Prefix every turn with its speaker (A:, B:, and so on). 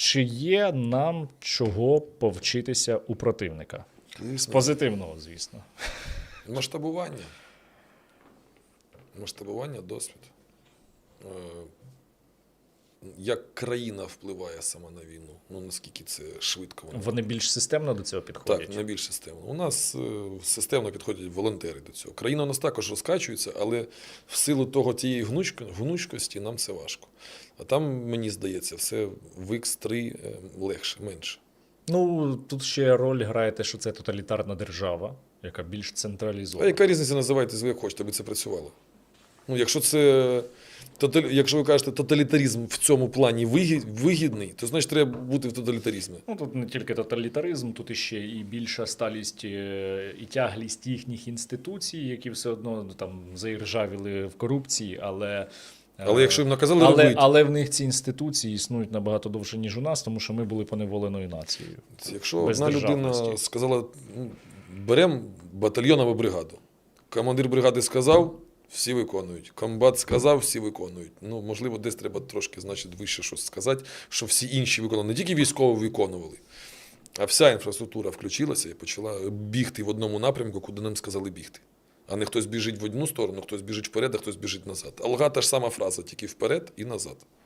A: Чи є нам чого повчитися у противника? З позитивного, звісно.
B: Масштабування. Масштабування, досвід. Як країна впливає сама на війну? Ну наскільки це швидко вона
A: Вони більш системно до цього підходять.
B: Так, найбільш системно. У нас е, системно підходять волонтери до цього. Країна у нас також розкачується, але в силу того тієї гнучкості нам це важко. А там, мені здається, все в X3 е, легше, менше.
A: Ну тут ще роль грає те, що це тоталітарна держава, яка більш централізована.
B: А яка різниця називайте ви як хочете, аби це працювало? Ну, якщо це. Якщо ви кажете, тоталітаризм в цьому плані вигідний, то значить треба бути в тоталітаризмі.
A: Ну тут не тільки тоталітаризм, тут іще і більша сталість е, і тяглість їхніх інституцій, які все одно ну, там заіржавіли в корупції, але. е,
B: Але якщо їм наказали
A: але,
B: робити,
A: але в них ці інституції існують набагато довше, ніж у нас, тому що ми були поневоленою нацією.
B: Якщо
A: Без
B: одна людина сказала, ну, беремо батальйон або бригаду. Командир бригади сказав, всі виконують. Комбат сказав, всі виконують. Ну, можливо, десь треба трошки, значить, вище щось сказати, що всі інші виконували. Не тільки військові виконували, а вся інфраструктура включилася і почала бігти в одному напрямку, куди нам сказали бігти. А не хтось біжить в одну сторону, хтось біжить вперед, а хтось біжить назад. Алга та ж сама фраза, тільки вперед і назад.